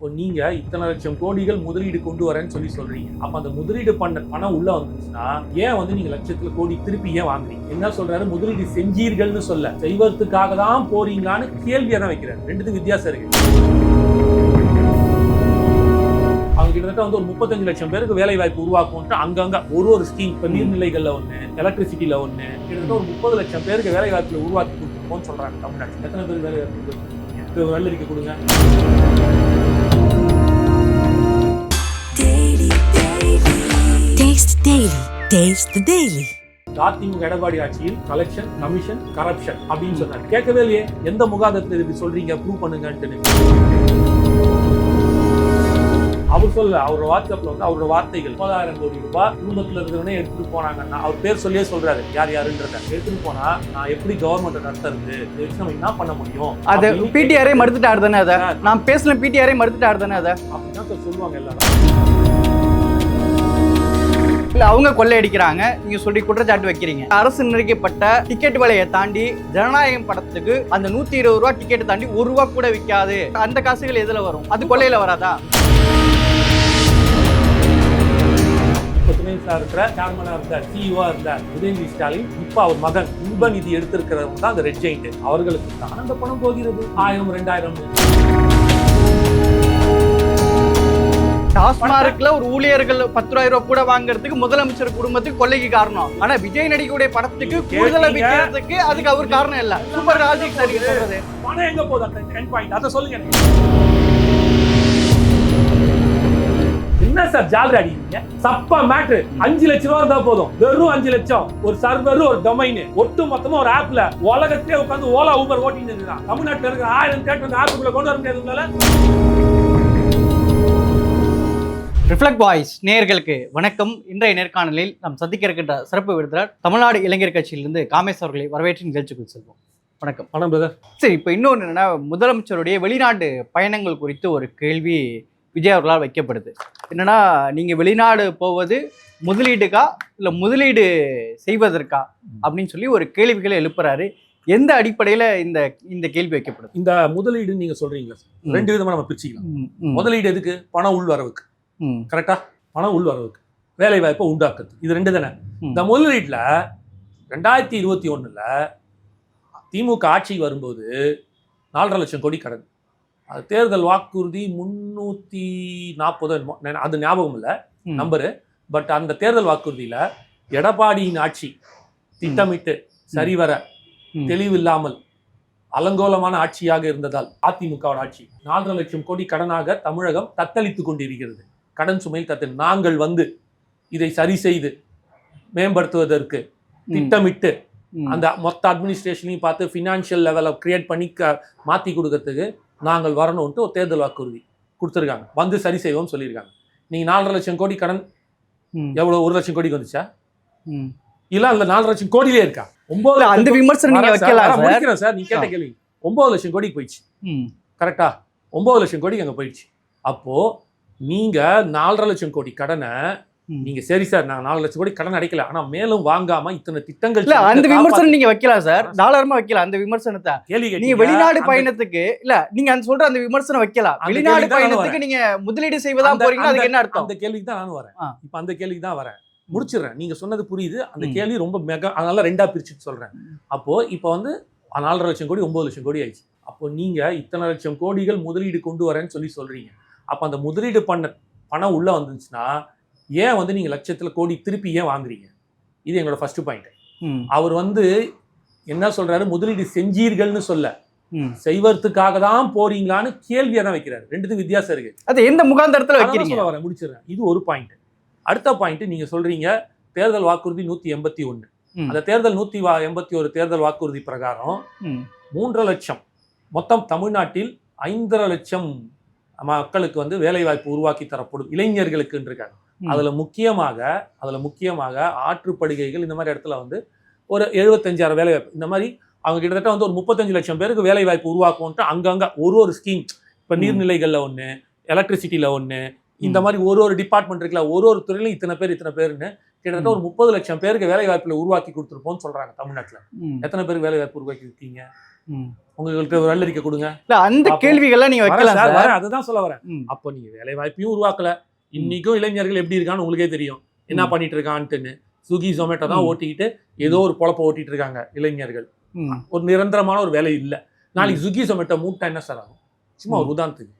அப்போ நீங்கள் இத்தனை லட்சம் கோடிகள் முதலீடு கொண்டு வரேன்னு சொல்லி சொல்கிறீங்க அப்போ அந்த முதலீடு பண்ண பணம் உள்ளே வந்துச்சுன்னா ஏன் வந்து நீங்கள் லட்சத்தில் கோடி திருப்பி ஏன் வாங்குறீங்க? என்ன சொல்கிறாரு முதலீடு செஞ்சீர்கள்னு சொல்ல. செய்வதற்காக தான் போறீங்களான்னு கேள்வியை தான் வைக்கிறாரு. ரெண்டுத்துக்கு வித்தியாசம் இருக்குது அவங்க கிட்டத்தட்ட வந்து ஒரு முப்பத்தஞ்சு லட்சம் பேருக்கு வேலை வாய்ப்பு உருவாக்கும்ட்டு அங்கங்க ஒரு ஒரு ஸ்கீம் இப்போ நீர்நிலைகளில் ஒன்று எலக்ட்ரிசிட்டியில் ஒன்று கிட்டத்தட்ட ஒரு முப்பது லட்சம் பேருக்கு வேலை வாய்ப்பில் உருவாக்கி கொடுத்துருக்கோம்னு சொல்கிறாங்க தமிழ்நாட்டில். எத்தனை பேர் வேலை வாய்ப்பு கொடுத்துருக்கீங்க வெள்ளரிக்கை கொடுங்க? Taste Daily. Taste the Daily. AIADMK Edappadi ஆட்சியில் கலெக்ஷன் கமிஷன் கரப்ஷன் அப்படின்னு சொன்னார். கேட்கவே இல்லையே. எந்த முகாதத்தில் இப்படி சொல்றீங்க? ப்ரூவ் பண்ணுங்கன்ட்டு. அவர் சொல்ல அவர் வாட்ஸ்அப்ல வந்து அவரோட வார்த்தைகள். முப்பதாயிரம் கோடி ரூபாய் குடும்பத்துல இருக்கிறவனே எடுத்துட்டு போனாங்கன்னா அவர் பேர் சொல்லியே சொல்றாரு. யார் யாருன்றத. எடுத்துட்டு போனா நான் எப்படி கவர்மெண்ட் நடத்துறது? இதை வச்சு நம்ம என்ன பண்ண முடியும்? அது அப்படின்னு பிடிஆரே மறுத்துட்டாரு தானே அதை? நான் பேசின பிடிஆரே மறுத்துட்டாரு தானே அதை? அப்படிதான் சார் சொல்லுவாங்க எல்லாரும். இல்ல அவங்க கொள்ளையடிக்கிறாங்க. நீங்க சொல்லி குற்றச்சாட்டு வைக்கிறீங்க. அரசு நிர்ணயிக்கப்பட்ட டிக்கெட் விலையை தாண்டி ஜனநாயகம் படத்துக்கு அந்த நூத்தி இருபது ரூபா டிக்கெட் தாண்டி ஒரு ரூபா கூட விற்காது அந்த காசுகள் எதுல வரும்? அது கொள்ளையில வராதா? இப்ப துணை சேர்மனா இருந்தார் சிஇஓ இருந்தார் உதயநிதி ஸ்டாலின் இப்ப அவர் மகன் உப நிதி எடுத்திருக்கிறவங்க தான் அந்த ரெட் ஜெயிண்ட் அவர்களுக்கு தான் அந்த பணம் போகிறது? ஆயிரம் ரெண்டாயிரம். டாஸ்மார்க்ல ஒரு ஊழியர்கள் பத்து ரூபாய் ரூபாய் கூட வாங்குறதுக்கு முதலமைச்சர் குடும்பத்துக்கு கொள்ளைக்கு காரணம். ஆனா விஜய் நடிகக்கூடிய படத்துக்கு கூடுதலா. விற்கிறதுக்கு அதுக்கு அவர் காரணம் இல்ல. சூப்பர் லாஜிக் சார் சொல்றது? பணம் எங்க போகுது அந்த டென் பாயிண்ட் அதை சொல்லுங்க. என்ன சார் ஜாலரி அடிக்கிறீங்க? சப்பா மேட்ரு அஞ்சு லட்சம் ரூபா இருந்தா போதும். வெறும் அஞ்சு லட்சம். ஒரு சர்வர் ஒரு டொமைன் ஒட்டு மொத்தமா ஒரு ஆப்ல உலகத்திலே உட்காந்து ஓலா ஊபர் ஓட்டிட்டு இருக்கான். தமிழ்நாட்டுல இருக்கிற ஆயிரம் தேட்டர் ஆப்புக்குள்ள கொண்டு வர முடியாது உங்களால ரிஃப்ளெக்ட் வாய்ஸ் நேயர்களுக்கு வணக்கம். இன்றைய நேர்காணலில் நாம் சந்திக்க இருக்கின்ற சிறப்பு விருந்தினர் தமிழ்நாடு இளைஞர் கட்சியிலிருந்து காமேஸ் அவர்களை வரவேற்று நிகழ்ச்சிக்குள் செல்வோம். வணக்கம். பணம் பிரதர் சரி இப்போ இன்னொன்று என்னன்னா முதலமைச்சருடைய வெளிநாட்டு பயணங்கள் குறித்து ஒரு கேள்வி விஜய் அவர்களால் வைக்கப்படுது. என்னன்னா நீங்க வெளிநாடு போவது முதலீடுக்கா இல்லை முதலீடு செய்வதற்கா அப்படின்னு சொல்லி ஒரு கேள்விகளை எழுப்புறாரு. எந்த அடிப்படையில இந்த இந்த கேள்வி வைக்கப்படுது? இந்த முதலீடு நீங்க சொல்றீங்களா ம். ரெண்டு விதமா நம்ம பிரிச்சுக்கலாம். முதலீடு எதுக்கு? பண உள்வரவுக்கு. கரெக்டா? பண உள்வரவுக்கு. வேலை வாய்ப்பை உண்டாக்குறது இது ரெண்டு தானே. இந்த முதலீட்டுல ரெண்டாயிரத்தி இருபத்தி ஒண்ணுல திமுக ஆட்சிக்கு வரும்போது நாலரை லட்சம் கோடி கடன். அது தேர்தல் வாக்குறுதி முன்னூத்தி நாற்பது அது ஞாபகம் இல்லை. நம்பரு. பட் அந்த தேர்தல் வாக்குறுதியில எடப்பாடியின் ஆட்சி திட்டமிட்டு சரிவர. தெளிவில்லாமல் அலங்கோலமான ஆட்சியாக இருந்ததால் அதிமுகவோட ஆட்சி நாலரை லட்சம் கோடி கடனாக தமிழகம் தத்தளித்துக் கொண்டிருக்கிறது. கடன் சுமையில் தத்து நாங்கள் வந்து இதை சரி செய்து மேம்படுத்துவதற்கு திட்டமிட்டு. அந்த மொத்த அட்மினிஸ்ட்ரேஷனையும் பார்த்து ஃபினான்ஷியல் லெவலை கிரியேட் பண்ணி க மாற்றி கொடுக்கறதுக்கு நாங்கள் வரணும்ட்டு ஒரு தேர்தல் வாக்குறுதி கொடுத்துருக்காங்க. வந்து சரி செய்வோம்னு சொல்லியிருக்காங்க. நீங்கள் நாலரை லட்சம் கோடி கடன் எவ்வளோ? ஒரு லட்சம் கோடிக்கு வந்துச்சா. இல்ல அந்த நாலரை லட்சம் கோடியிலே இருக்கா? ஒன்பது அந்த விமர்சனம் சார், வைக்கலாம் வரேன், சார்? முடிக்கிறேன் சார். நீ கேட்ட. கேள்வி. ஒன்பது லட்சம் கோடிக்கு போயிடுச்சு. கரெக்டா? ஒன்பது லட்சம் கோடிக்கு அங்க போயிடுச்சு. அப்போ நீங்க நாலரை லட்சம் கோடி கடனை. நீங்க சரி சார் நான் நாலு லட்சம் கோடி கடன் அடைக்கல. ஆனா மேலும் வாங்காம இத்தனை திட்டங்கள் இல்ல அந்த விமர்சனம் நீங்க வைக்கலாம் சார். தாராளமா வைக்கலாம் அந்த விமர்சனத்தை. கேள்வி நீங்க. வெளிநாடு அந்த- பயணத்துக்கு இல்ல நீங்க அந்த சொல்ற அந்த விமர்சனம் வைக்கலாம் அந்த வெளிநாடு பயணத்துக்கு நீங்க முதலீடு செய்வதா அந்த- போறீங்கன்னா அதுக்கு என்ன அந்த அர்த்தம் கேள்விக்கு தான் நானும் வரேன். இப்ப அந்த கேள்விக்கு தான் வரேன். முடிச்சிடுறேன். நீங்க சொன்னது புரியுது. அந்த. கேள்வி ரொம்ப மெகா அதனால ரெண்டா பிரிச்சுட்டு சொல்றேன். அப்போ இப்போ வந்து நாலரை லட்சம் கோடி ஒன்பது லட்சம் கோடி ஆயிடுச்சு. அப்போ நீங்க இத்தனை லட்சம் கோடிகள் முதலீடு கொண்டு வரேன்னு சொல்லி சொல்றீங்க. அப்ப அந்த முதலீடு பண்ண பணம் உள்ள வந்துச்சுன்னா ஏன் வந்து நீங்க லட்சத்துல கோடி திருப்பி ஏன் வாங்குறீங்க? இது எங்களோட ஃபர்ஸ்ட் பாயிண்ட் அவர் வந்து என்ன சொல்றாரு? முதலீடு செஞ்சீர்கள்னு சொல்ல. செய்வதற்காக தான் போறீங்களான்னு கேள்வியை தான் வைக்கிறாரு. ரெண்டுத்துக்கும் வித்தியாசம் இருக்கு. அது எந்த முகாந்தரத்துல வைக்கிறீங்க? வரேன் முடிச்சிடுறேன். இது ஒரு பாயிண்ட் அடுத்த பாயிண்ட் நீங்க சொல்றீங்க தேர்தல் வாக்குறுதி நூத்தி எண்பத்தி ம். அந்த தேர்தல் நூத்தி எண்பத்தி ஒரு தேர்தல் வாக்குறுதி பிரகாரம் மூன்றரை லட்சம். மொத்தம் தமிழ்நாட்டில் ஐந்தரை லட்சம் மக்களுக்கு வந்து வேலை வாய்ப்பு உருவாக்கி தரப்படும் இளைஞர்களுக்கு இருக்காங்க. அதுல முக்கியமாக அதுல முக்கியமாக ஆற்றுப்படுகைகள் இந்த மாதிரி இடத்துல வந்து ஒரு எழுபத்தஞ்சாயிரம் வேலை வாய்ப்பு இந்த மாதிரி அவங்க கிட்டத்தட்ட வந்து ஒரு முப்பத்தஞ்சு லட்சம் பேருக்கு வேலை வாய்ப்பு உருவாக்கும்ட்டு அங்கங்க ஒரு ஒரு ஸ்கீம் இப்ப. நீர்நிலைகள்ல ஒண்ணு எலக்ட்ரிசிட்டியில ஒண்ணு இந்த. மாதிரி ஒரு ஒரு டிபார்ட்மெண்ட் இருக்குல்ல ஒரு ஒரு துறையிலும் இத்தனை பேர் இத்தனை பேருன்னு கிட்டத்தட்ட ஒரு முப்பது லட்சம் பேருக்கு வேலை வாய்ப்புல உருவாக்கி கொடுத்துருப்போம்னு சொல்றாங்க தமிழ்நாட்டுல. எத்தனை பேருக்கு வேலை வாய்ப்பு உருவாக்கி இருக்கீங்க? ம். உங்கள்கிட்ட ஒரு வெள்ளரிக்கை கொடுங்க. இல்ல அந்த. கேள்விகள்லாம் நீங்க வைக்கலாம் சார், அதுதான் சொல்ல வரேன். அப்போ நீங்க வேலை வாய்ப்பையும் உருவாக்கல இன்னைக்கும் இளைஞர்கள் எப்படி இருக்கான்னு உங்களுக்கே தெரியும். என்ன. பண்ணிட்டு இருக்கான்ட்டுன்னு ஸ்விக்கி ஜொமேட்டோ தான். ஓட்டிக்கிட்டு ஏதோ ஒரு பொழப்ப ஓட்டிட்டு இருக்காங்க இளைஞர்கள் ஒரு நிரந்தரமான ஒரு வேலை இல்ல. நாளைக்கு ஸ்விக்கி ஜொமேட்டோ மூட்டா என்ன சார் ஆகும்? சும்மா ஒரு உதாரணத்துக்கு.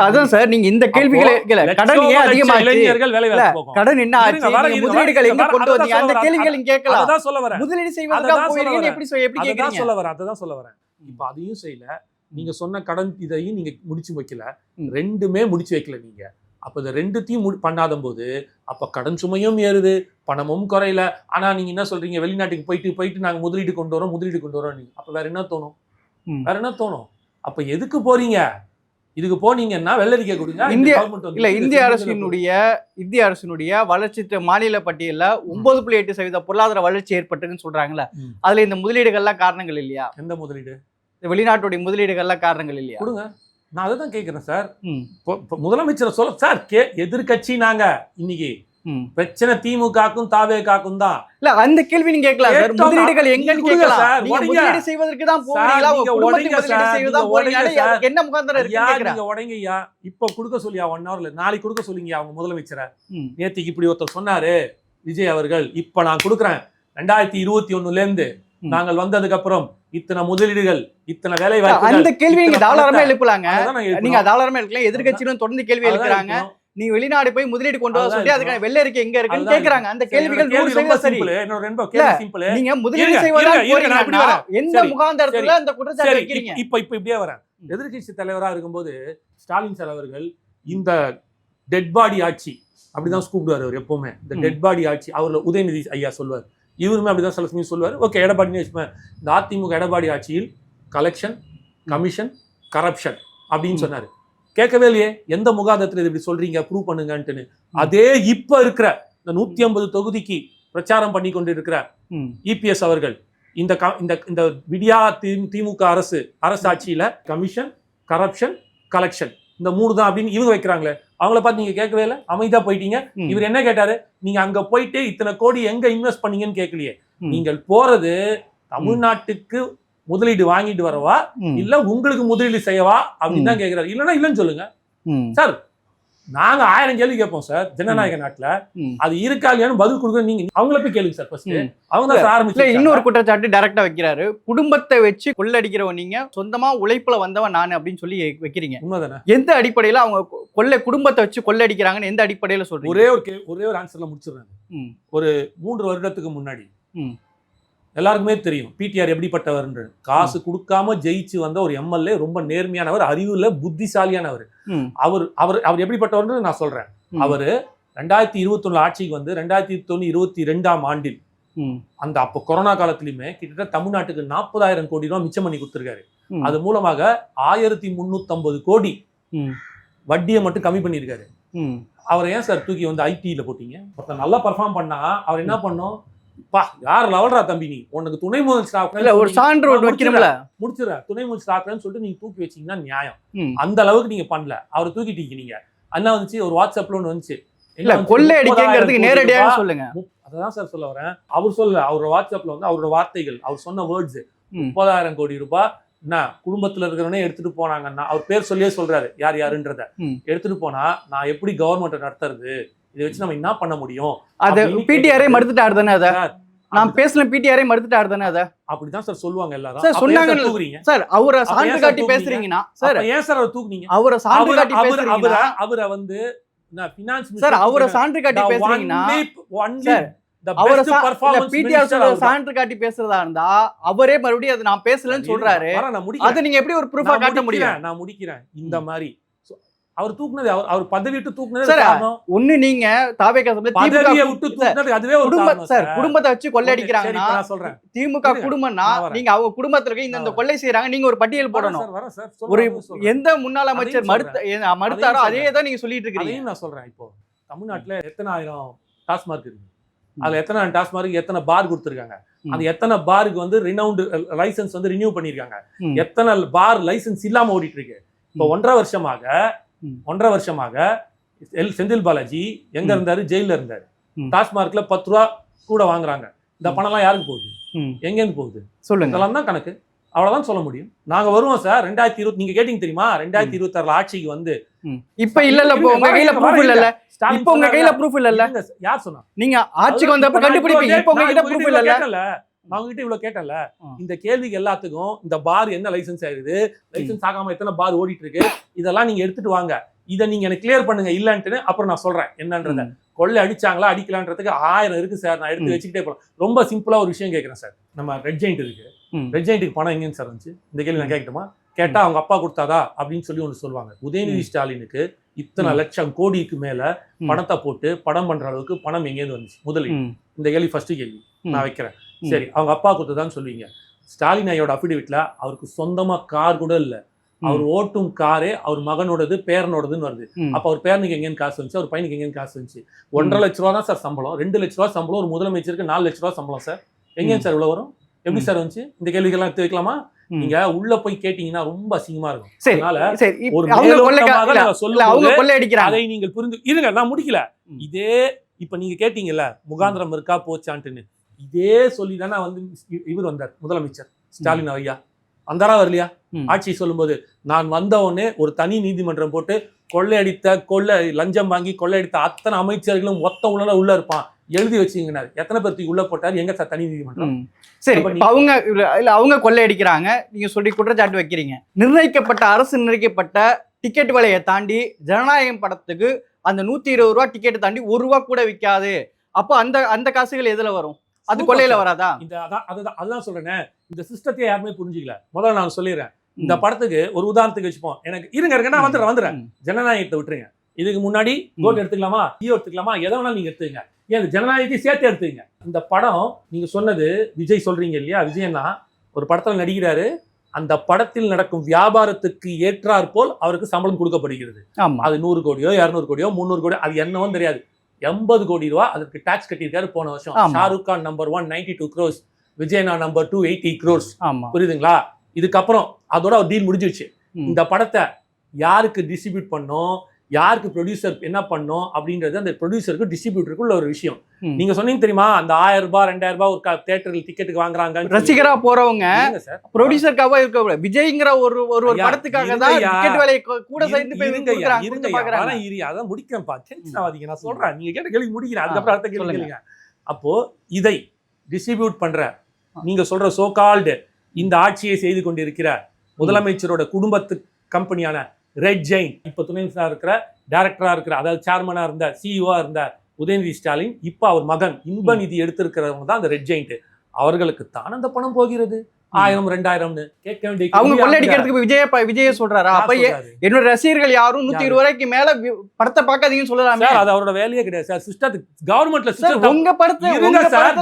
அதான் சார் நீங்க இந்த கேள்விகளை கடன் ஏன் இளைஞர்கள் வேலை கடன் என்ன ஆச்சு? முதலீடுகள் எங்க கொண்டு அதான் வந்தீங்க? அந்த சொல்ல வரேன். கேள்விகள் நீங்க கேட்கலாம். அததான் சொல்ல வரேன். முதலீடு செய்வதற்காக அததான் சொல்ல போயிருக்கீங்க. வரேன். எப்படி எப்படி கேக்குறீங்க? சொல்ல வரேன் அததான் சொல்ல வரேன். இப்ப அதையும் செய்யல. நீங்க சொன்ன கடன் இதையும் நீங்க முடிச்சு வைக்கல. ரெண்டுமே முடிச்சு வைக்கல நீங்க. அப்ப இந்த ரெண்டுத்தையும் முடி- பண்ணாத போது அப்ப கடன் சுமையும் ஏறுது பணமும் குறையல. ஆனா நீங்க என்ன சொல்றீங்க? வெளிநாட்டுக்கு போயிட்டு போயிட்டு நாங்க முதலீடு கொண்டு வரோம் முதலீடு கொண்டு வரோம் நீங்க அப்ப வேற என்ன தோணும். வேற என்ன தோணும்? அப்ப எதுக்கு போறீங்க? இதுக்கு போனீங்கன்னா வெள்ளரிக்கை கொடுங்க. இந்த இந்திய- இல்ல இந்த இந்திய அரசினுடைய இந்திய அரசினுடைய வளர்ச்சி மாநில பட்டியல்ல ஒன்பது புள்ளி எட்டு சதவீத பொருளாதார வளர்ச்சி ஏற்பட்டுன்னு சொல்றாங்கல்ல. ம். அதுல இந்த முதலீடுகள்லாம் காரணங்கள் இல்லையா? எந்த முதலீடு? இந்த வெளிநாட்டுடைய முதலீடுகள்லாம் காரணங்கள் இல்லையா? கொடுங்க. நான் அதை தான் கேட்கிறேன் சார். முதலமைச்சரை சொல்ல சார் கே எதிர்கட்சி நாங்க இன்னைக்கு. பிரச்சனை திமுகக்கும் தாவேகாக்கும் தான். இல்ல அந்த கேள்வி நீங்க கேட்கலாம். சார் முதலீடுகள். எங்கன்னு கொடுங்க கேட்கலாம். சார். முதலீடு செய்வதற்கு தான் போறீங்களா? நீங்க உடைங்க முதலீடு சார், செய்வதா நீங்க போறீங்களா? உடைங்க என்ன முகாந்திரம் ஐயா இருக்குன்னு கேக்குறேன் நீங்க உடைங்கய்யா இப்ப கொடுக்க சொல்லியா ஒன் ஹவர்ல நாளைக்கு கொடுக்க சொல்லிங்க அவங்க முதலமைச்சரை. நேத்திக்கு இப்படி ஒருத்தர் சொன்னாரு விஜய் அவர்கள். இப்ப நான் கொடுக்குறேன். ரெண்டாயிரத்தி இருபத்தி ஒண்ணுல இருந்து. நாங்கள் வந்ததுக்கு அப்புறம் இத்தனை முதலீடுகள் இத்தனை வேலை அந்த வாய்ப்புகள் கேள்வி நீங்க தாராளமா எழுப்பலாங்க. நாங்க. தாராளமா எழுக்கலாம் எதிர்கட்சியிலும் தொடர்ந்து கேள்வி அதான் நீங்க வெளிநாடு போய் முதலீடு கொண்டு வர சொல்லி அதுக்கான வெள்ளை அறிக்கை எங்க இருக்குன்னு கேக்குறாங்க. அந்த கேள்விகள் கேள்வி நூறு சதவீதம் சரி. நீங்க முதலீடு இருங்க, செய்வதா இருங்க, இருங்க, நான் இப்படி போறீங்கன்னா வரேன். எந்த முகாந்தரத்துல அந்த குற்றச்சாட்டு வைக்கிறீங்க? இப்ப- இப்ப இப்ப இப்படியே வரேன். எதிர்க்கட்சி தலைவரா இருக்கும்போது ஸ்டாலின் சார் அவர்கள் இந்த டெட் பாடி ஆட்சி அப்படிதான் கூப்பிடுவார் அவர் எப்பவுமே. இந்த. டெட் பாடி ஆட்சி அவர்ல உதயநிதி ஐயா சொல்வார். இவருமே அப்படிதான் சில சமயம் சொல்லுவார் ஓகே எடப்பாடினு வச்சுப்பேன் இந்த அதிமுக எடப்பாடி ஆட்சியில் கலெக்ஷன் கமிஷன் கரப்ஷன் அப்படின்னு. சொன்னாரு. கேட்கவே இல்லையே? எந்த முகாந்தத்துல இது இப்படி சொல்றீங்க? ப்ரூவ் பண்ணுங்கன்ட்டுன்னு. அதே இப்ப இருக்கிற இந்த நூத்தி ஐம்பது தொகுதிக்கு பிரச்சாரம் பண்ணி கொண்டு இருக்கிற. இபிஎஸ் அவர்கள். இந்த இந்த இந்த விடியா திமுக அரசு அரசாட்சியில கமிஷன். கரப்ஷன் கலெக்ஷன் இந்த மூணு தான் அப்படின்னு இவங்க வைக்கிறாங்களே. அவங்கள பார்த்து நீங்க கேட்கவே இல்லை? அமைதியா போயிட்டீங்க. இவர் என்ன கேட்டாரு? நீங்க அங்க போயிட்டு இத்தனை கோடி எங்க இன்வெஸ்ட் பண்ணீங்கன்னு கேட்கலையே. நீங்கள் போறது தமிழ்நாட்டுக்கு முதலீடு வாங்கிட்டு வரவா. இல்ல உங்களுக்கு முதலீடு செய்யவா? அப்படின்னு தான் கேக்குறாரு. இல்லைன்னா இல்லைன்னு சொல்லுங்க. சார் நாங்க ஆயிரம் கேள்வி கேட்போம் சார் ஜனநாயக நாட்டுல. அது இருக்கா இல்லையான்னு பதில் கொடுக்க நீங்க அவங்கள போய் கேளுங்க சார் ஃபர்ஸ்ட். அவங்க ஆரம்பிச்சு இன்னொரு குற்றச்சாட்டு டைரக்டா வைக்கிறாரு. குடும்பத்தை வச்சு கொள்ளடிக்கிறவன் நீங்க சொந்தமா உழைப்புல வந்தவன் நான் அப்படின்னு சொல்லி வைக்கிறீங்க. உண்மைதானே? எந்த அடிப்படையில அவங்க கொள்ளை குடும்பத்தை வச்சு கொள்ளடிக்கிறாங்கன்னு எந்த அடிப்படையில சொல்றீங்க? ஒரே ஒரு ஒரே ஒரு ஆன்சர்ல முடிச்சிடுறேன். ம். ஒரு மூன்று வருடத்துக்கு முன்னாடி. எல்லாருக்குமே தெரியும் பிடிஆர் எப்படிப்பட்டவர்ன்ற காசு கொடுக்காம ஜெயிச்சு வந்த ஒரு எம்எல்ஏ ரொம்ப நேர்மையானவர் அறிவுல புத்திசாலியானவர். அவர் அவர் அவர் எப்படிப்பட்டவர்னு நான் சொல்றேன். அவரு ரெண்டாயிரத்தி இருபத்தி ஆட்சிக்கு வந்து ரெண்டாயிரத்தி தொண்ணூறு இருபத்தி ரெண்டாம் ஆண்டில். அந்த அப்போ கொரோனா காலத்திலயுமே கிட்டத்தட்ட தமிழ்நாட்டுக்கு நாற்பதாயிரம் கோடி ரூபாய் மிச்சம் பண்ணி கொடுத்துருக்காரு. அது மூலமாக ஆயிரத்தி முன்னூத்தம்பது கோடி. வட்டியை மட்டும் கம்மி பண்ணியிருக்காரு. அவரை ஏன் சார் தூக்கி வந்து ஐடியில் போட்டீங்க ஒருத்தன் நல்லா பர்ஃபார்ம் பண்ணா அவர் என்ன பண்ணோம் பா யார் லவல்ரா தம்பி நீ? உனக்கு துணை முதல் ஸ்டாஃப் இல்ல ஒரு சான்று ஒன்று வைக்கணும்ல? முடிச்சிட துணை முதல் ஸ்டாஃப்னு சொல்லிட்டு நீங்க தூக்கி வச்சீங்கன்னா நியாயம். அந்த அளவுக்கு நீங்க பண்ணல. அவரை தூக்கிட்டீங்க நீங்க. அண்ணா வந்துச்சு ஒரு வாட்ஸ்அப்ல ஒன்று வந்துச்சு. இல்ல? கொள்ளை 30,000 அடிக்கிறதுக்கு நேரடியாக. சொல்லுங்க. அததான் சார் சொல்ல வரேன். அவர் சொல்ல அவரோட வாட்ஸ்அப்ல வந்து அவரோட வார்த்தைகள் அவர் சொன்ன வேர்ட்ஸ். முப்பதாயிரம் கோடி ரூபாய். என்ன குடும்பத்துல இருக்கிறவனே எடுத்துட்டு போனாங்கன்னா அவர் பேர் சொல்லியே சொல்றாரு. யார் யாருன்றத. எடுத்துட்டு போனா நான் எப்படி கவர்மெண்ட் நடத்துறது? இதை வச்சு நம்ம என்ன பண்ண முடியும்? அது பிடிஆரே. மறுத்துட்டாரு தானே அத? நான் பேசின பிடிஆரே மறுத்துட்டாரு தானே அத? அப்படிதான் சார் சொல்லுவாங்க எல்லாரும். சார், சொன்னாங்கல்ல. தூக்குறீங்க? சார் அவரை சான்று காட்டி? பேசுறீங்கன்னா சார் ஏன் சார் அவரை தூக்குனீங்க அவரை சான்று காட்டி பேசுறீங்கன்னா அவரை- வந்து சார் அவரை சான்று காட்டி பேசுறீங்கன்னா சார். சான்று காட்டி பேசுறதா இருந்தா அவரே மறுபடியும் அதை நான் பேசலன்னு சொல்றாரு. அதை நீங்க எப்படி ஒரு ப்ரூஃபா காட்ட முடியும்? நான் முடிக்கிறேன். இந்த மாதிரி அவர் தூக்குனது அவர் அவர் பதவி விட்டு தூக்குனது காரணம் ஒண்ணு நீங்க தாவேக பதவியை விட்டு தூக்குனது அதுவே ஒரு குடும்ப சார். குடும்பத்தை வச்சு இப்ப நான் சொல்றேன் திமுக குடும்பம்னா. நீங்க அவங்க குடும்பத்துல இருக்க இந்த கொள்ளை செய்யறாங்க நீங்க ஒரு பட்டியல் போடணும். ஒரு. எந்த முன்னாள் அமைச்சர் மறுத்த மறுத்தாரோ அதே தான் நீங்க சொல்லிட்டு இருக்கீங்க நான் சொல்றேன் இப்போ தமிழ்நாட்டுல எத்தனை ஆயிரம் டாஸ்மார்க் இருக்கு அதுல எத்தனை டாஸ்மார்க் எத்தனை பார் கொடுத்துருக்காங்க. அந்த எத்தனை பாருக்கு வந்து ரினவுண்டு லைசன்ஸ் வந்து ரினியூ பண்ணிருக்காங்க. எத்தனை பார் லைசன்ஸ் இல்லாம ஓடிட்டு இருக்கு இப்போ. ஒன்றரை வருஷமாக. ஒன்றரை வருஷமாக எல் செந்தில் பாலாஜி எங்க. இருந்தாரு? ஜெயில இருந்தாரு. டாஸ்மார்க்ல பத்து ரூபா கூட வாங்குறாங்க. இந்த ம். பணம்லாம் யாருக்கு போகுது. எங்கேருந்து போகுது? சொல்லுங்க. இதெல்லாம் தான் கணக்கு. அவ்வளவுதான் சொல்ல முடியும். நாங்க வருவோம் சார். ரெண்டாயிரத்தி இருபத்தி நீங்க கேட்டீங்க தெரியுமா? ரெண்டாயிரத்தி இருபத்தி ஆறுல ஆட்சிக்கு வந்து. இப்ப இல்ல இல்ல. உங்க கையில ப்ரூஃப் இல்ல ஸ்டாலின் இப்ப உங்க கையில ப்ரூஃப் இல்ல இருங்க, யார் சொன்னா? நீங்க ஆட்சிக்கு வந்தப்ப கண்டுபிடிப்பீங்க. இப்ப உங்க இவ்வளவு ப்ரூஃப் இல்ல கேட்டல நான் உங்ககிட்ட இவ்வளவு கேட்டல ஆ. இந்த கேள்விக்கு எல்லாத்துக்கும் இந்த பார் என்ன லைசென்ஸ் ஆயிருது? லைசென்ஸ் ஆகாம எத்தனை பார் ஓடிட்டு இருக்கு இதெல்லாம் நீங்க எடுத்துட்டு வாங்க. இதை நீங்க எனக்கு கிளியர் பண்ணுங்க இல்லன்ட்டு அப்புறம் நான் சொல்றேன். என்னன்றத. கொள்ளை அடிச்சாங்களா அடிக்கலான்றதுக்கு ஆயிரம் இருக்கு சார். நான் எடுத்து. வச்சுக்கிட்டே போலாம் ரொம்ப சிம்பிளா ஒரு விஷயம் கேட்கறேன் சார். நம்ம ரெட் ஜெயிண்ட் இருக்கு. ரெட் ஜெயிண்ட்டுக்கு பணம் எங்கேன்னு சார் வந்துச்சு? இந்த கேள்வி நான் கேட்கட்டுமா? கேட்டா அவங்க அப்பா கொடுத்தாதா? அப்படின்னு சொல்லி ஒன்று சொல்லுவாங்க. உதயநிதி ஸ்டாலினுக்கு இத்தனை. லட்சம் கோடிக்கு மேல. பணத்தை போட்டு படம் பண்ற அளவுக்கு பணம் எங்கேருந்து வந்துச்சு? முதலீடு ம். இந்த கேள்வி ஃபர்ஸ்ட் கேள்வி. நான் வைக்கிறேன். சரி அவங்க அப்பா கொடுத்ததான்னு சொல்லுவீங்க. ஸ்டாலின் ஐயோட அஃபிடவிட்ல அவருக்கு சொந்தமா கார் கூட இல்ல. அவர் ஓட்டும் காரே அவர் மகனோடது பேரனோடதுன்னு வருது. அப்ப அவர் பேரனுக்கு எங்கேன்னு காசு வந்துச்சு அவர் பையனுக்கு எங்கேன்னு காசு வந்துச்சு. ஒன்றரை லட்ச ரூபா தான் சார் சம்பளம் ரெண்டு லட்ச ரூபா சம்பளம் ஒரு முதலமைச்சருக்கு நாலு லட்ச ரூபா சம்பளம் சார். எங்கேன்னு சார் இவ்வளவு வரும்? எப்படி. சார் வந்துச்சு? இந்த கேள்விகள்லாம் எடுத்து வைக்கலாமா? ம். நீங்க உள்ள போய் கேட்டீங்கன்னா ரொம்ப அசிங்கமா இருக்கும். அதனால ஒரு அடிக்கிறாங்க. அதை நீங்கள் புரிந்து இருங்க நான் முடிக்கல. இதே இப்ப நீங்க கேட்டீங்கல்ல முகாந்திரம் இருக்கா போச்சான்ட்டுன்னு. இதே சொல்லி தானே வந்து இவர் வந்தார் முதலமைச்சர் ஸ்டாலின் ஐயா. வந்தாரா வரலையா. ஆட்சி சொல்லும்போது நான் வந்த உடனே ஒரு தனி நீதிமன்றம் போட்டு கொள்ளையடித்த கொள்ளை லஞ்சம் வாங்கி கொள்ளையடித்த அத்தனை அமைச்சர்களும் ஒத்த உள்ள உள்ள இருப்பான். எழுதி வச்சுங்கன்னாரு எத்தனை பேர்த்துக்கு உள்ள போட்டார்? எங்க சார் தனி நீதிமன்றம். சரி அவங்க இல்ல அவங்க கொள்ளை அடிக்கிறாங்க நீங்க சொல்லி குற்றச்சாட்டு வைக்கிறீங்க. நிர்ணயிக்கப்பட்ட அரசு நிர்ணயிக்கப்பட்ட டிக்கெட் விலையை தாண்டி ஜனநாயகம் படத்துக்கு அந்த நூத்தி இருபது ரூபா டிக்கெட் தாண்டி ஒரு ரூபா கூட விற்காது அப்போ அந்த அந்த காசுகள் எதுல வரும்? அது கொள்ளையில. வராதா? இந்த அதான் அதுதான் அதுதான் சொல்றேனே. இந்த சிஸ்டத்தை யாருமே புரிஞ்சுக்கல. முதல்ல நான் சொல்லிடுறேன். இந்த. படத்துக்கு ஒரு உதாரணத்துக்கு வச்சுப்போம். எனக்கு இருங்க இருங்க நான் வந்துடுறேன் வந்துடுறேன். ஜனநாயகத்தை விட்டுருங்க. இதுக்கு முன்னாடி கோட் எடுத்துக்கலாமா? ஈயோ எடுத்துக்கலாமா? எதை வேணாலும் நீங்க எடுத்துங்க ஏன் ஜனநாயகத்தை சேர்த்து எடுத்துங்க இந்த படம் நீங்க சொன்னது விஜய் சொல்றீங்க இல்லையா? விஜயன்னா ஒரு படத்துல நடிக்கிறாரு. அந்த படத்தில் நடக்கும் வியாபாரத்துக்கு ஏற்றாற் போல் அவருக்கு சம்பளம் கொடுக்கப்படுகிறது. அது நூறு கோடியோ இரநூறு கோடியோ முந்நூறு கோடியோ அது என்னவோ தெரியாது. எண்பது கோடி ரூபா அதுக்கு டாக்ஸ் கட்டியிருக்காரு. போன வருஷம். Shahrukh Khan number one ninety two crores விஜயனா number two eighty crores புரியுதுங்களா? இதுக்கப்புறம் அதோட ஒரு டீல் முடிஞ்சிருச்சு. இந்த படத்தை யாருக்கு டிஸ்ட்ரிபியூட் பண்ணோம்? யாருக்கு ப்ரொடியூசர் என்ன பண்ணோம் அப்படின்றது அந்த ப்ரொடியூசருக்கு டிஸ்ட்ரிபியூட்டருக்கு உள்ள ஒரு விஷயம். நீங்க சொன்னீங்க தெரியுமா அந்த ஆயிரம் ரூபாய் ரெண்டாயிரம் ரூபாய் ஒரு தேட்டரில் டிக்கெட்டுக்கு வாங்குறாங்க ரசிகரா போறவங்க சார் ப்ரொடியூசருக்காக இருக்க விஜய்ங்கிற ஒரு ஒரு படத்துக்காக தான். டிக்கெட் விலையை கூட பார்க்கறாங்க. வரேன் இரு, அதான் முடிக்கிறேன்ப்பா. ஆகாதீங்க. நான் சொல்றேன். நீங்க கேட்ட கேள்வி முடிக்கிறேன். அதுக்கப்புறம் அடுத்த கேள்வி. கேளுங்க. அப்போ இதை டிஸ்ட்ரிபியூட் பண்ற நீங்க சொல்ற சோ கால்டு இந்த ஆட்சியை செய்து கொண்டிருக்கிற முதலமைச்சரோட குடும்பத்து கம்பெனியான ரெட் ஜெயின் இப்ப துணை மினிஸ்டரா இருக்கிற டைரக்டரா இருக்கிற அதாவது சேர்மனா இருந்த சிஇஓ இருந்த உதயநிதி ஸ்டாலின் இப்ப அவர் மகன் இன்ப நிதி எடுத்திருக்கிறவங்க தான் அந்த ரெட் ஜெயிண்ட் அவர்களுக்கு தான் அந்த பணம் போகிறது. ஆயிரம் ரெண்டாயிரம்னு. கேட்க வேண்டிய அவங்க கேள்வி கொள்ளையடிக்கிறதுக்கு விஜய விஜய சொல்றாரா? அப்ப? என்னோட ரசிகர்கள் யாரும் நூத்தி? இருபது ரூபாய்க்கு மேல படத்தை பார்க்காதீங்கன்னு சொல்லலாமே. சார் அது அவரோட வேலையே கிடையாது. சார் சிஸ்டத்துக்கு கவர்மெண்ட்ல சார் சிஸ்டம் உங்க படத்தை இருங்க உங்க சார்,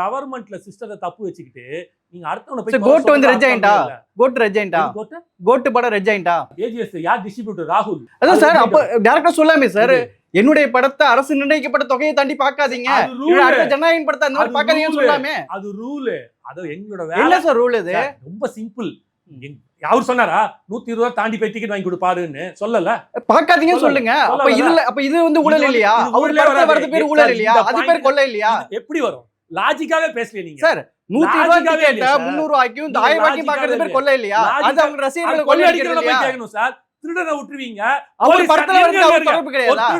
கவர்மெண்ட்ல சிஸ்டத்தை தப்பு வச்சுக்கிட்டு நீங்க அடுத்தவன சார், கோட்டு வந்து ரெஜெயின்டா? கோட் ரெஜெயின்டா கோட்டு படம் ரெஜெயின்டா ஏஜிஎஸ் யார் டிஸ்ட்ரிபியூட்டர் ராகுல். அதான் சார் அப்ப டேரக்டர் சொல்லாமே சார். என்னுடைய படத்தை அரசு நிர்ணயிக்கப்பட்ட தொகையை தாண்டி அடுத்த ஜனநாயகம் படத்தை அந்த மாதிரி rule. சொல்லாமே. அது ரூல் அது எங்களோட வேலை. சார் ரூல் இது? ரொம்ப சிம்பிள் அவர் சொன்னாரா? நூத்தி இருபது ரூபா தாண்டி போய் டிக்கெட் வாங்கி கொடுப்பாருன்னு. சொல்லல. பார்க்காதீங்கன்னு சொல்லல. சொல்லுங்க. அப்ப. இதுல அப்ப இது வந்து ஊழல் இல்லையா? அவர் வராது. பேர் ஊழல் இல்லையா? அது பேர் கொள்ளை இல்லையா? எப்படி வரும்? லாஜிக்காவே பேசல நீங்க. சார் நூத்தி இருபது? முந்நூறு ரூபாய்க்கும் ஆயிரம் ரூபாய்க்கும் பாக்குறது பேர்? கொள்ளை இல்லையா? அது அவங்க ரசிகர்களை போய் கேட்கணும் சார். திருடனை விட்டுருவீங்க. அவர்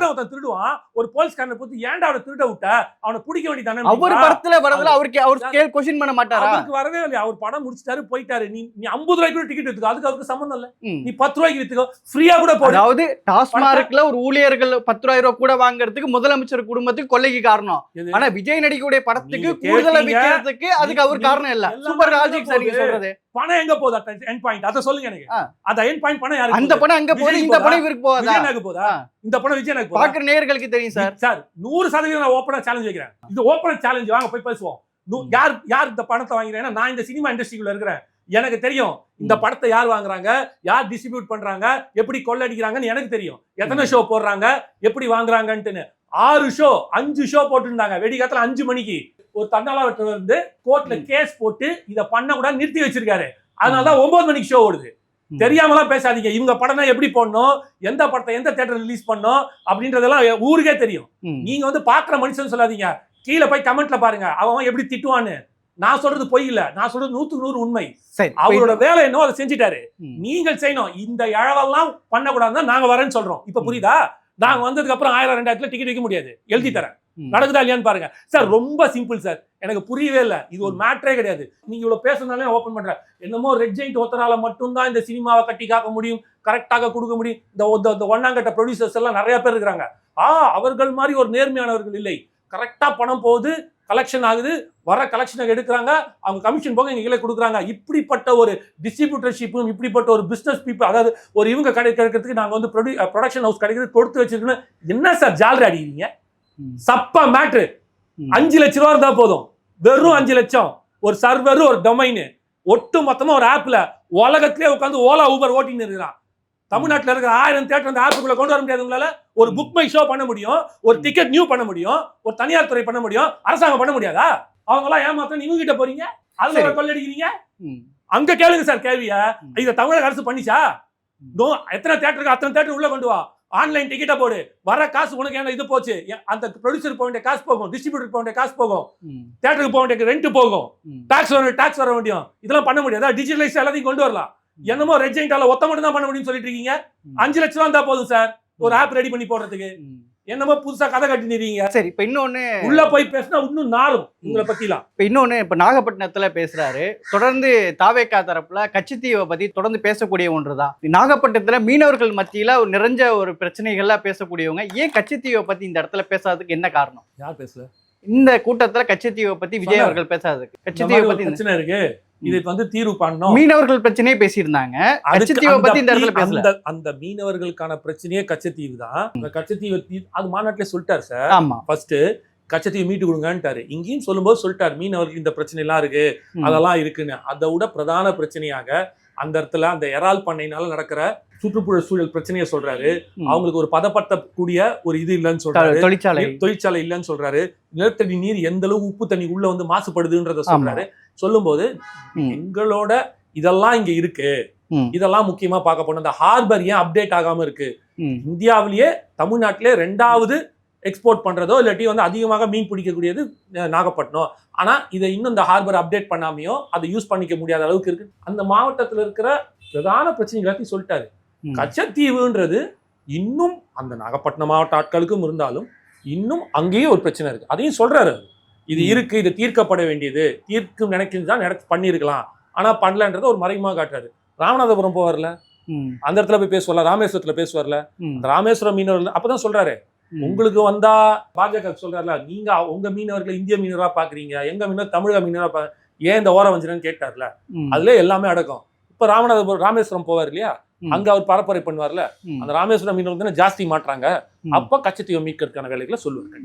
ஒருத்தன் திருடுவான். ஒரு போலீஸ்காரனை பத்தி ஏன்டா அவனை திருட விட்ட? அவனை பிடிக்க வேண்டியதானே அவர் படத்துல வரதுல அவருக்கு அவர் கொஸ்டின் பண்ண மாட்டாரா? அவருக்கு வரவே இல்லையா? அவர் படம் முடிச்சிட்டாரு போயிட்டாரு. நீ நீ ஐம்பது ரூபாய்க்கு கூட டிக்கெட் எடுத்துக்கோ. அதுக்கு அவருக்கு சம்மந்தம் இல்ல. நீ பத்து ரூபாய்க்கு வித்துக்கோ. ஃப்ரீயா கூட போடு. அதாவது டாஸ்மார்க்ல ஒரு ஊழியர்கள் பத்து ரூபாய் ரூபாய் கூட வாங்குறதுக்கு முதலமைச்சர் குடும்பத்துக்கு கொள்ளைக்கு காரணம்? ஆனா விஜய் நடிக்கக்கூடிய படத்துக்கு கூடுதலா கேட்டீங்க. விக்கிறதுக்கு அதுக்கு அவர் காரணம் இல்ல. Super logic sir. சொல்றது. பணம் எங்க போகுது? என் பாயிண்ட் அதை சொல்லுங்க எனக்கு. அந்த என் பாயிண்ட் பணம் அந்த அங்க போகுது இந்த போதா? படம் இவருக்கு போகாதா? விஜயனுக்கு போதா. இந்த படம் விஜயனுக்கு போதா? பாக்குற நேயர்களுக்கு தெரியும் சார். சார் நூறு சதவீதம் நான் ஓப்பனா சேலஞ்ச் வைக்கிறேன். இது ஓப்பன் சேலஞ்ச் வாங்க போய் பேசுவோம். யார் யார் இந்த பணத்தை வாங்கிறேன்னா நான் இந்த சினிமா இண்டஸ்ட்ரிக்குள்ள இருக்கிறேன். எனக்கு தெரியும் இந்த. படத்தை யார் வாங்குறாங்க? யார் டிஸ்ட்ரிபியூட் பண்றாங்க? எப்படி கொள்ளடிக்கிறாங்கன்னு எனக்கு தெரியும். எத்தனை ஷோ போடுறாங்க? எப்படி வாங்குறாங்கன்ட்டுன்னு. ஆறு ஷோ அஞ்சு ஷோ போட்டுருந்தாங்க. வெடிகாலத்துல அஞ்சு மணிக்கு. ஒரு தன்னாளர் வந்து கோர்ட்ல. கேஸ் போட்டு இதை பண்ண கூட நிறுத்தி வச்சிருக்காரு. அதனாலதான் ஒன்பது மணிக்கு ஷோ ஓடுது. தெரியாமலாம் பேசாதீங்க. இவங்க படம் தான் எப்படி பண்ணணும் எந்த படத்தை எந்த தேட்டர் ரிலீஸ் பண்ணணும்? அப்படின்றதெல்லாம் ஊருக்கே தெரியும். நீங்க வந்து பாக்குற மனுஷன் சொல்லாதீங்க. கீழே போய் கமெண்ட்ல பாருங்க. அவன் எப்படி திட்டுவான்னு. நான் சொல்றது பொய் இல்ல. நான் சொல்றது நூத்துக்கு நூறு உண்மை. அவரோட வேலை என்னவோ அதை செஞ்சுட்டாரு. நீங்கள் செய்யணும். இந்த இழவெல்லாம் பண்ணக்கூடாதுன்னு நாங்க வரேன்னு சொல்றோம். இப்ப. புரியுதா? நாங்க வந்ததுக்கு அப்புறம் ஆயிரம் ரெண்டாயிரத்துல டிக்கெட் வைக்க முடியாது. எழுதி தரேன். நடக்குதா இல்லையான்னு பாருங்க. சார் ரொம்ப சிம்பிள் சார். எனக்கு புரியவே இல்லை. இது ஒரு மேட்ரே கிடையாது. நீங்க இவ்வளவு பேசுனாலே ஓபன் பண்றேன். என்னமோ ரெட் ஜெயிண்ட் ஒத்தரால மட்டும்தான் இந்த சினிமாவை கட்டி காக்க முடியும் கரெக்டாக கொடுக்க முடியும். இந்த ஒன்னாங்கட்ட ப்ரொடியூசர்ஸ் எல்லாம் நிறைய பேர் இருக்கிறாங்க. ஆ அவர்கள் மாதிரி ஒரு நேர்மையானவர்கள் இல்லை. கரெக்டா பணம் போகுது கலெக்ஷன் ஆகுது வர கலெக்ஷனை எடுக்கிறாங்க அவங்க கமிஷன் போக எங்க கீழே கொடுக்குறாங்க. இப்படிப்பட்ட ஒரு டிஸ்ட்ரிபியூட்டர்ஷிப்பும் இப்படிப்பட்ட ஒரு பிசினஸ் பீப்புள் அதாவது ஒரு இவங்க கடை கிடைக்கிறதுக்கு நாங்க வந்து ப்ரொடக்ஷன் ஹவுஸ் கிடைக்கிறது கொடுத்து வச்சிருக்கோம் என்ன சார் ஜாலரி அடிக்கிறீங்க. சப்பா மேட்ரு. அஞ்சு லட்ச ரூபா இருந்தா போதும். வெறும் அஞ்சு லட்சம். ஒரு சர்வர் ஒரு டொமைன் ஒட்டு மொத்தமா ஒரு ஆப்ல உலகத்திலே உட்காந்து ஓலா ஊபர் ஓட்டின்னு இருக்கிறான். தமிழ்நாட்டுல இருக்கிற ஆயிரம் தேட்டர் அந்த ஆப்புக்குள்ள கொண்டு வர முடியாது உங்களால. ஒரு புக் மை ஷோ பண்ண முடியும். ஒரு டிக்கெட் நியூ பண்ண முடியும். ஒரு தனியார் துறை பண்ண முடியும். அரசாங்கம் பண்ண முடியாதா? அவங்க எல்லாம் ஏமாத்த நீங்க கிட்ட போறீங்க? அதுல. கொள்ளடிக்கிறீங்க. அங்க கேளுங்க சார் கேள்விய. இத தமிழக அரசு பண்ணிச்சா? எத்தனை தேட்டருக்கு அத்தனை தேட்டர் உள்ள கொண்டு வா. ஆன்லைன் டிக்கெட்டை போடு. வர காசு உனக்கு என்ன இது போச்சு? அந்த ப்ரொடியூசர் போக வேண்டிய காசு போகும். டிஸ்ட்ரிபியூட்டர் போக வேண்டிய காசு போகும். தேட்டருக்கு போக வேண்டிய ரெண்ட் போகும். டாக்ஸ் வர டாக்ஸ் வர வேண்டியும். இதெல்லாம் பண்ண முடியாது. டிஜிட்டலைஸ் எல்லாத்தையும் கொண்டு வரலாம். என்னமோ ரெட் ஜெயிண்டால ஒத்த மட்டும் தான் பண்ண முடியும்னு சொல்லிட்டு இருக்கீங்க. அஞ்சு லட்சம் ரூபா இருந்தா போதும் சார் ஒரு ஆப் ரெடி பண்ணி போடுறதுக்கு. என்னமோ புதுசா கதை கட்டினீங்க. சரி இப்ப இன்னொன்னு உள்ள போய் பேசினா இன்னும் நாரும் உங்களை பத்திலாம். இப்ப இன்னொன்னு இப்ப நாகப்பட்டினத்துல பேசுறாரு. தொடர்ந்து தாவேக்கா தரப்புல கட்சித்தீவை பத்தி தொடர்ந்து பேசக்கூடிய ஒன்றுதான். நாகப்பட்டினத்துல மீனவர்கள் மத்தியில ஒரு நிறைஞ்ச ஒரு பிரச்சனைகள்லாம் பேசக்கூடியவங்க. ஏன் கட்சித்தீவை பத்தி இந்த இடத்துல பேசாததுக்கு என்ன காரணம்? யார் பேசல? இந்த கூட்டத்துல கட்சித்தீவை பத்தி விஜய். அவர்கள் பேசாததுக்கு. கட்சித்தீவை பத்தி பிரச்சனை இருக்கு. இதுக்கு வந்து தீர்வு பண்ணணும். மீனவர்கள் பிரச்சனையே பேசியிருந்தாங்க. அந்த பத்தி இந்த இடத்துல தீ- பேசல. அந்த அந்த மீனவர்களுக்கான பிரச்சனையே கச்சத்தீவு தான். அந்த கச்சத்தீவு அது மாநாட்டிலே சொல்லிட்டாரு சார். ஆமா. ஃபர்ஸ்ட் கச்சத்தீவு மீட்டு கொடுங்கன்ட்டாரு. இங்கேயும் சொல்லும்போது சொல்லிட்டாரு மீனவர்களுக்கு இந்த பிரச்சனை எல்லாம் இருக்கு. அதெல்லாம் இருக்குன்னு. அதை விட பிரதான பிரச்சனையாக அந்த இடத்துல அந்த எறால் பண்ணையினால நடக்கிற சுற்றுப்புற சூழல் பிரச்சனையை சொல்றாரு. அவங்களுக்கு ஒரு பதப்படுத்தக்கூடிய ஒரு இது இல்லைன்னு சொல்றாரு. தொழிற்சாலை. தொழிற்சாலை இல்லைன்னு சொல்றாரு. நிலத்தடி நீர் எந்த அளவுக்கு உப்பு தண்ணி உள்ள வந்து மாசுபடுதுன்றத சொல்றாரு. சொல்லும்போது. எங்களோட இதெல்லாம் இங்க இருக்கு. இதெல்லாம் முக்கியமா பார்க்க போனோம் இந்த ஹார்பர் ஏன் அப்டேட் ஆகாம இருக்கு. இந்தியாவிலேயே தமிழ்நாட்டிலே ரெண்டாவது எக்ஸ்போர்ட் பண்றதோ இல்லாட்டி வந்து அதிகமாக மீன் பிடிக்கக்கூடியது நாகப்பட்டினம். ஆனா இதை இன்னும் இந்த ஹார்பர் அப்டேட் பண்ணாமையோ அதை யூஸ் பண்ணிக்க முடியாத அளவுக்கு இருக்கு. அந்த மாவட்டத்துல இருக்கிற பிரதான பிரச்சனை எல்லாத்தையும் சொல்லிட்டாரு. கச்சத்தீவுன்றது இன்னும் அந்த நாகப்பட்டினம் மாவட்ட ஆட்களுக்கும் இருந்தாலும் இன்னும் அங்கேயும் ஒரு பிரச்சனை இருக்கு. அதையும் சொல்றாரு. இது. இருக்கு இது தீர்க்கப்பட வேண்டியது. தீர்க்கும் நினைக்கிறது தான் நடக்க பண்ணியிருக்கலாம். ஆனா பண்ணலன்றதை ஒரு மறைமுகமாக காட்டுறாரு. ராமநாதபுரம் போவார்ல. அந்த இடத்துல போய் பேசுவார்ல? ராமேஸ்வரத்துல பேசுவார்ல? ராமேஸ்வரம் மீனவர்கள் அப்பதான் சொல்றாரு. உங்களுக்கு வந்தா பாஜக சொல்றாருல நீங்க உங்க மீனவர்களை இந்திய மீனவரா பாக்குறீங்க எங்க மீனவர் தமிழக மீனவரா பா ஏன் இந்த ஓரம் வஞ்சிரன்னு கேட்டார்ல. அதுல எல்லாமே அடக்கம். இப்ப ராமநாதபுரம் ராமேஸ்வரம் போவார் இல்லையா. அங்க அவர் பரப்புரை பண்ணுவார்ல. அந்த ராமேஸ்வரம் மீனவர்கள் தானே ஜாஸ்தி மாட்டுறாங்க. அப்ப கச்சத்தீவை மீட்கிறதுக்கான வேலைகளை சொல்லுவாங்க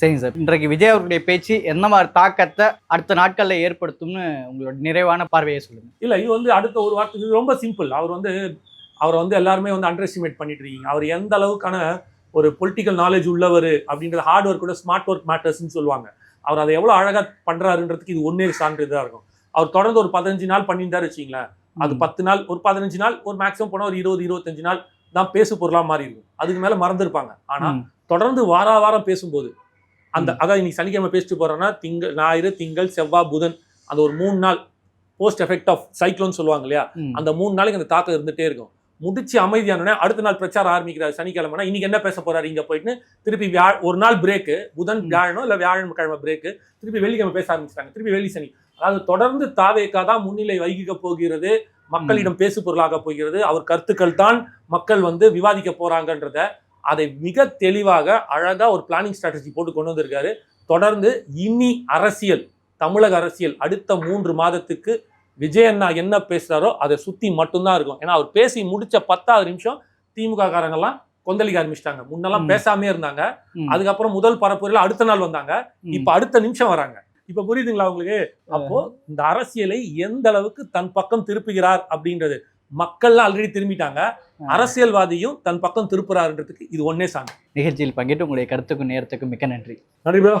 சரிங்க சார். இன்றைக்கு விஜய் அவர்களுடைய பேச்சு என்ன மாதிரி தாக்கத்தை அடுத்த நாட்கள்ல ஏற்படுத்தும்னு உங்களோட நிறைவான பார்வையை சொல்லுங்க. இல்ல இது வந்து அடுத்த ஒரு வார்த்தை இது ரொம்ப சிம்பிள் அவர் வந்து அவரை வந்து எல்லாருமே வந்து அண்டர் எஸ்டிமேட் பண்ணிட்டு இருக்கீங்க. அவர் எந்த அளவுக்கான ஒரு பொலிட்டிக்கல் நாலேஜ் உள்ளவர் அப்படின்றது ஹார்ட் ஒர்க் கூட ஸ்மார்ட் ஒர்க் மேட்டர்ஸ்னு சொல்லுவாங்க. அவர் அதை எவ்வளவு அழகா பண்றாருன்றதுக்கு இது ஒன்னே சான்று தான் இருக்கும். அவர் தொடர்ந்து ஒரு பதினஞ்சு நாள் பண்ணியிருந்தாரு வச்சிங்களேன் அது. பத்து நாள் ஒரு பதினஞ்சு நாள் ஒரு மேக்ஸிமம் போனா ஒரு இருபது இருபத்தஞ்சு நாள் தான் பேசு பொருளா மாறி இருக்கும். அதுக்கு மேல மறந்துருப்பாங்க. ஆனா ம். தொடர்ந்து வார வாரம் பேசும்போது அந்த அதான் இன்னைக்கு சனிக்கிழமை பேசிட்டு போறோம்னா திங்கள் ஞாயிறு திங்கள் செவ்வாய் புதன் அந்த ஒரு மூணு நாள் போஸ்ட் எஃபெக்ட் ஆஃப் சைக்ளோன் சொல்லுவாங்க இல்லையா. அந்த மூணு நாளைக்கு அந்த தாக்கம் இருந்துட்டே இருக்கும். முடிச்சு அமைதியானோடனே அடுத்த நாள் பிரச்சாரம் ஆரம்பிக்கிறார் சனிக்கிழமைனா இன்னைக்கு என்ன பேச போறாரு? இங்க போயிட்டு திருப்பி வியா ஒரு நாள் பிரேக்கு புதன். வியாழனோ இல்ல வியாழன் கிழமை பிரேக்கு திருப்பி வெள்ளிக்கிழமை பேச ஆரம்பிச்சிட்டாங்க. திருப்பி வெள்ளி சனி. அதாவது தொடர்ந்து தாவேக்கா தான் முன்னிலை வகிக்க போகிறது மக்களிடம் பேசு பொருளாக போகிறது அவர் கருத்துக்கள் தான் மக்கள் வந்து விவாதிக்க போறாங்கன்றத அதை மிக தெளிவாக அழகா ஒரு பிளானிங் ஸ்ட்ராட்டஜி போட்டு கொண்டு வந்திருக்காரு. தொடர்ந்து இனி அரசியல் தமிழக அரசியல் அடுத்த மூன்று மாதத்துக்கு விஜய் அண்ணா என்ன பேசுறாரோ அதை சுத்தி மட்டும்தான் இருக்கும். ஏன்னா அவர் பேசி முடிச்ச பத்தாவது நிமிஷம் திமுக காரங்கெல்லாம் கொந்தளிக்க ஆரம்பிச்சிட்டாங்க. முன்னெல்லாம். பேசாமே இருந்தாங்க. அதுக்கப்புறம் முதல் பரப்புரையில அடுத்த நாள் வந்தாங்க. இப்ப அடுத்த நிமிஷம் வராங்க. இப்ப புரியுதுங்களா உங்களுக்கு? அப்போ இந்த அரசியலை எந்த அளவுக்கு தன் பக்கம் திருப்புகிறார் அப்படின்றது மக்கள்லாம் ஆல்ரெடி திரும்பிட்டாங்க. அரசியல்வாதியும் தன் பக்கம் திருப்புறாருன்றதுக்கு இது ஒன்னே சான்று. நிகழ்ச்சியில் பங்கேற்று உங்களுடைய கருத்துக்கும் நேரத்துக்கும் மிக்க நன்றி. நன்றி bro.